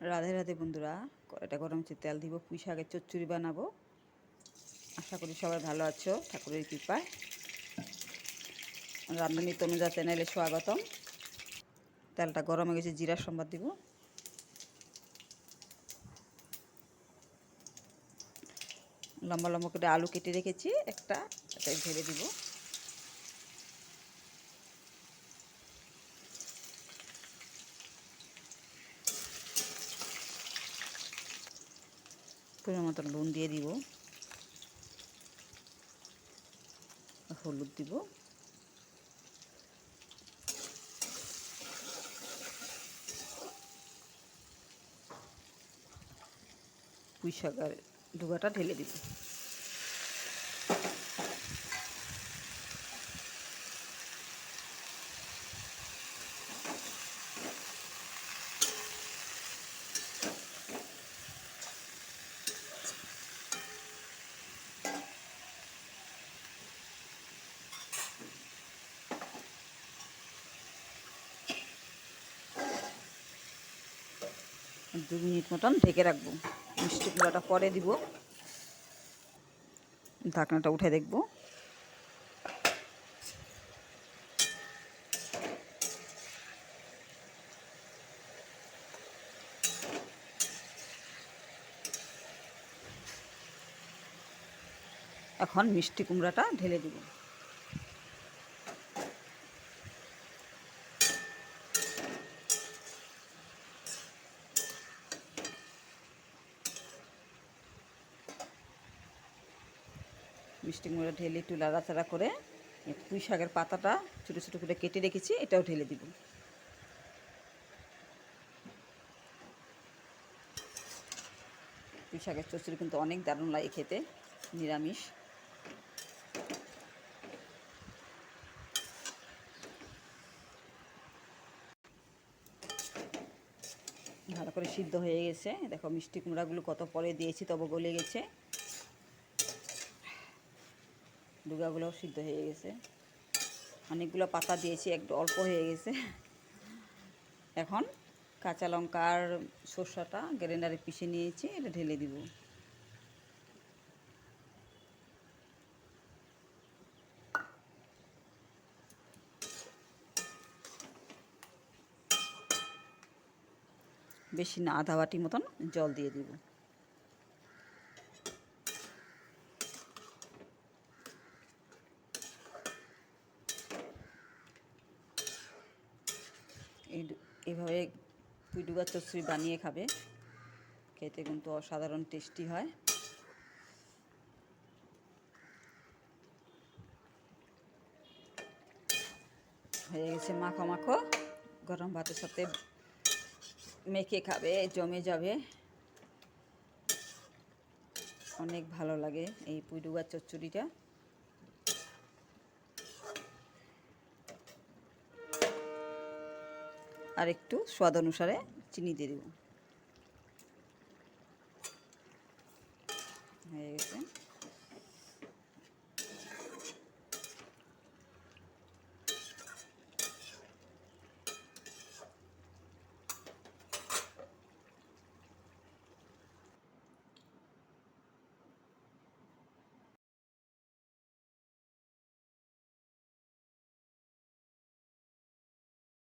রাধে রাধে বন্ধুরা, এটা গরম হচ্ছে, তেল দিব, পুঁই শাকের চচ্চড়ি বানাবো। আশা করি সবাই ভালো আছো, ঠাকুরের কৃপায়। রান্ধনী তনুজা চ্যানেলে স্বাগতম। তেলটা গরম হয়ে গেছে জিরা সম্বাদ দিব। লম্বা লম্বা করে আলু কেটে রেখেছি, একটা এটাই ঢেলে দিব। পরিমাণ মতো নুন দিয়ে দিব। হলুদ দিব। পুঁই শাকের ডুগাটা ঢেলে দিব। দু মিনিট মতন ঢেকে রাখব। মিষ্টি কুমড়াটা পরে দিব। ঢাকনাটা উঠে দেখব। এখন মিষ্টি কুমড়াটা ঢেলে দিব। মিষ্টি কুমড়া ঢেলে একটু লাড়াচাড়া করে পুঁই শাকের পাতাটা ছোটো ছোটো করে কেটে রেখেছি, এটাও ঢেলে দিব। পুঁই শাকের চচড়ি কিন্তু অনেক দারুণ লাগে খেতে, নিরামিষ। ভালো করে সিদ্ধ হয়ে গেছে। দেখো মিষ্টি কুমড়াগুলো কত পরে দিয়েছি, তবে গলে গেছে। ডুগাগুলোও সিদ্ধ হয়ে গেছে। অনেকগুলো পাতা দিয়েছি, একটু অল্প হয়ে গেছে। এখন কাঁচা লঙ্কা আর সর্ষাটা গ্রাইন্ডারে পিষে নিয়েছি, এটা ঢেলে দিব। বেশি না, আধা বাটি মতন জল দিয়ে দিব। এই এইভাবে পুইডুগার চচ্চড়ি বানিয়ে খাবে। খেতে কিন্তু অসাধারণ টেস্টি হয়। হয়ে গেছে মাখো মাখো। গরম ভাতের সাথে মেখে খাবে, জমে যাবে। অনেক ভালো লাগে এই পুইডুগার চচ্চড়িটা। আর একটু স্বাদ অনুসারে চিনি দিয়ে দেব। হয়ে গেছে।